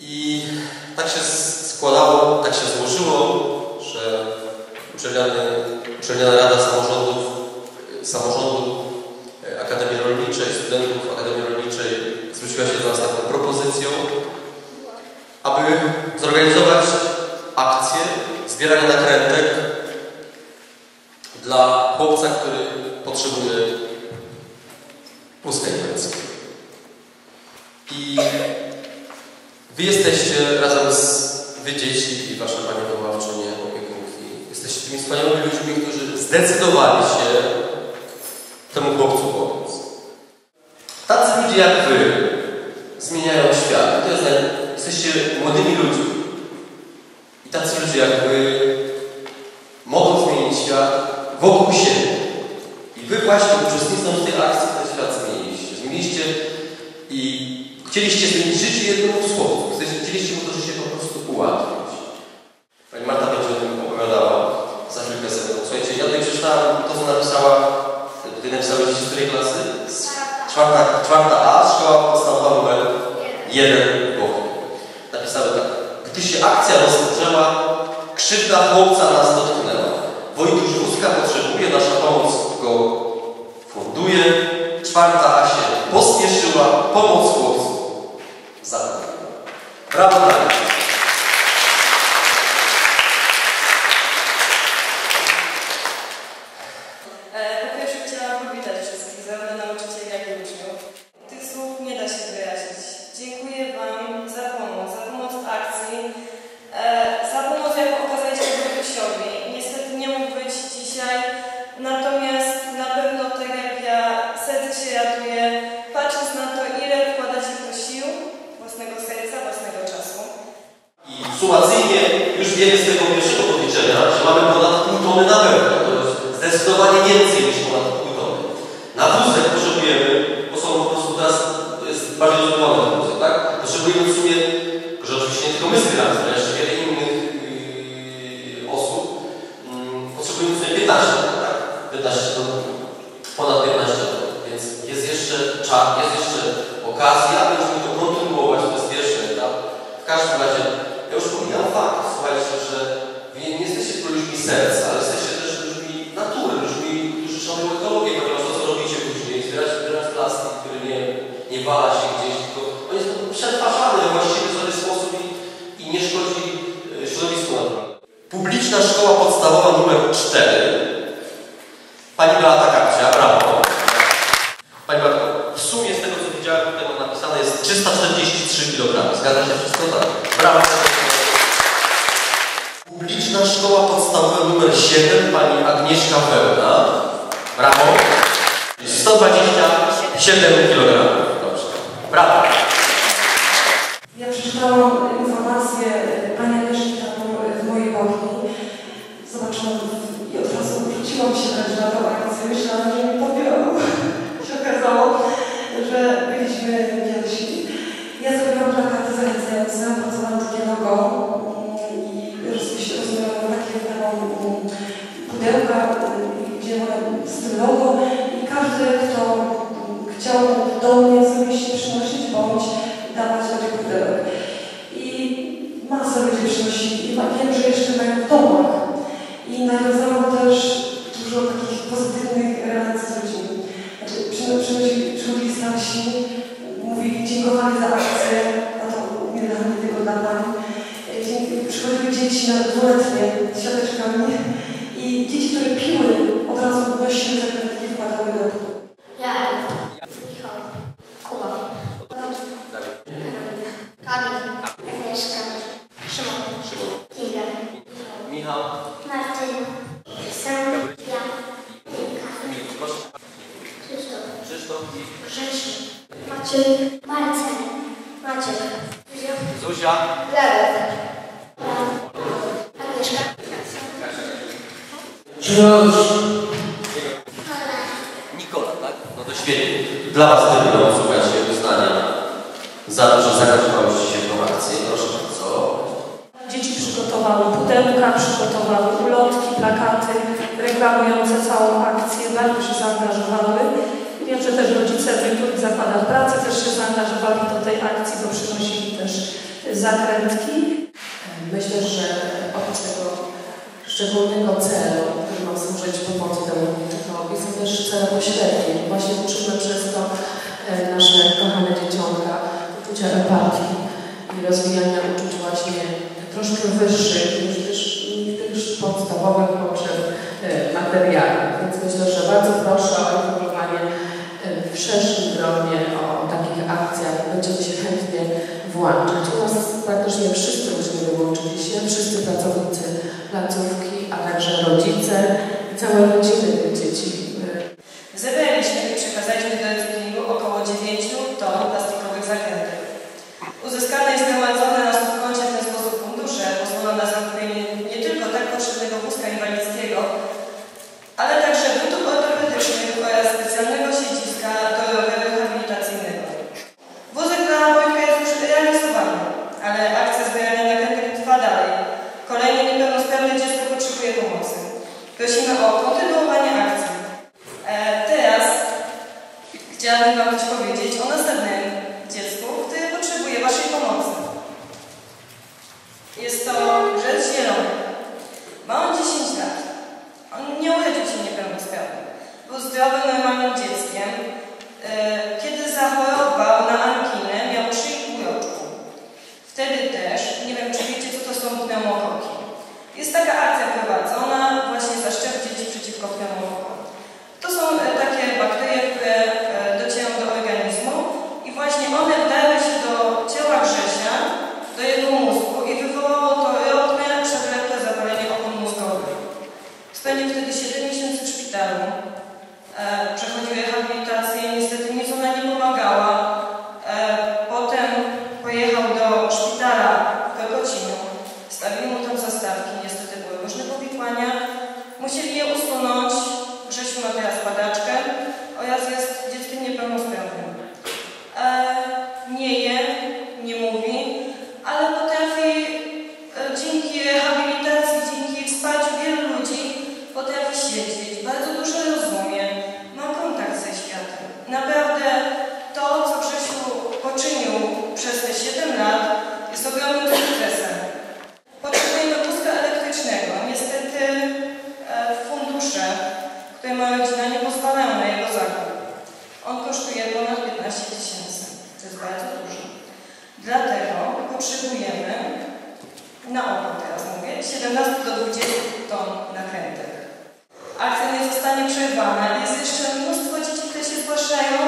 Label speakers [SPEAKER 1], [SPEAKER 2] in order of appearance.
[SPEAKER 1] I tak się składało, tak się złożyło, że Uczelniana Rada Samorządów, Samorządu e, Akademii Rolniczej, studentów Akademii Rolniczej zwróciła się do nas taką propozycją, aby zorganizować akcję zbierania nakrętek dla chłopca, który potrzebuje pustej pędzki. I Wy jesteście razem z Wy dzieci i Wasze Panie Wychowawczynie, opiekunki, jesteście tymi wspaniałymi ludźmi, którzy zdecydowali się temu chłopcu pomóc. Tacy ludzie jak Wy zmieniają świat. To jest, jesteście młodymi ludźmi. I tacy ludzie jak Wy mogą zmienić świat wokół siebie. I Wy właśnie uczestnicząc w tej akcji ten świat zmieniliście. Zmieniliście i Chcieliście życie jedną słowo. Chcieliście mu to życie po prostu ułatwić. Pani Marta będzie o tym opowiadała za chwilkę sobie. Słuchajcie, ja tutaj przeczytałem to, co napisała, ty napisałeś z której klasy? Czwarta, czwarta A, szkoła podstawowa numer jeden Bochni. Napisały tak. Gdy się akcja rozpoczęła, krzywda chłopca nas dotknęła. Wojtusz Ruska potrzebuje, nasza pomoc go funduje. Czwarta A się pospieszyła, pomoc zapewnił. Brawo dla nich. Sumacyjnie już wiemy z tego pierwszego podliczenia, że mamy ponad pół tony na pewno. To jest zdecydowanie więcej niż ponad pół tony. Na wózek potrzebujemy, bo są po prostu teraz, to jest bardziej rozbudowane ten wózek, tak? Potrzebujemy w sumie, że oczywiście nie tylko my zbieramy, ale jeszcze wiele innych yy, osób, yy, potrzebujemy w sumie 15 tak? 15 ton, ponad 15 ton. Więc jest jeszcze czas, jest jeszcze okazja, będziemy to kontynuować, to jest pierwszy etap. W każdym razie, ja już pomijam fakt, słuchajcie, że wy nie jesteście serca, ale jesteście też ludźmi natury, ludźmi, którzy szanują ekologię, ponieważ to, co robicie później, zbierać, zbierać plastik, który nie, nie wala się gdzieś, tylko on jest przetwarzany we właściwy sposób i, i nie szkodzi e, środowisku naturalnemu. Publiczna Szkoła Podstawowa numer 4. 127 pani Agnieszka Wełna. Brawo. 127 kg.
[SPEAKER 2] Dzieci dwuletnie z siateczkami i dzieci, które piły, od razu nosiły te kredki wkładały do
[SPEAKER 3] Ja, Michał, Kuba, Kamil, Agnieszka, Szymon, Kinga,
[SPEAKER 1] Michał.
[SPEAKER 3] Martyna, Sam, ja,
[SPEAKER 1] Proszę.
[SPEAKER 3] Krzysztof,
[SPEAKER 1] Krzysztof.
[SPEAKER 3] Grzesiu, Maciej,
[SPEAKER 1] Nikola, tak? No to świetnie. Dla Was będą słuchajcie uznania za to, że zaangażowałyście się w tą akcję. Proszę bardzo.
[SPEAKER 2] Dzieci przygotowały pudełka, przygotowały ulotki, plakaty reklamujące całą akcję. Bardzo się zaangażowały. Wiem, że też rodzice w niektórych zakładach pracy też się zaangażowali do tej akcji, bo przynosili też zakrętki. Myślę, że oprócz tego szczególnego celu, który ma służyć pomocy temu uczynkowi, są też cele pośrednie. Właśnie uczymy przez to e, nasze kochane dzieciątka uczucia empatii.
[SPEAKER 4] które dziecko potrzebuje pomocy. Prosimy o kontynuowanie Trzyma teraz padaczkę. Oraz jest 17 do 20 ton nakrętek. Akcja nie zostanie przerwana. Jest jeszcze mnóstwo dzieci, które się zgłaszają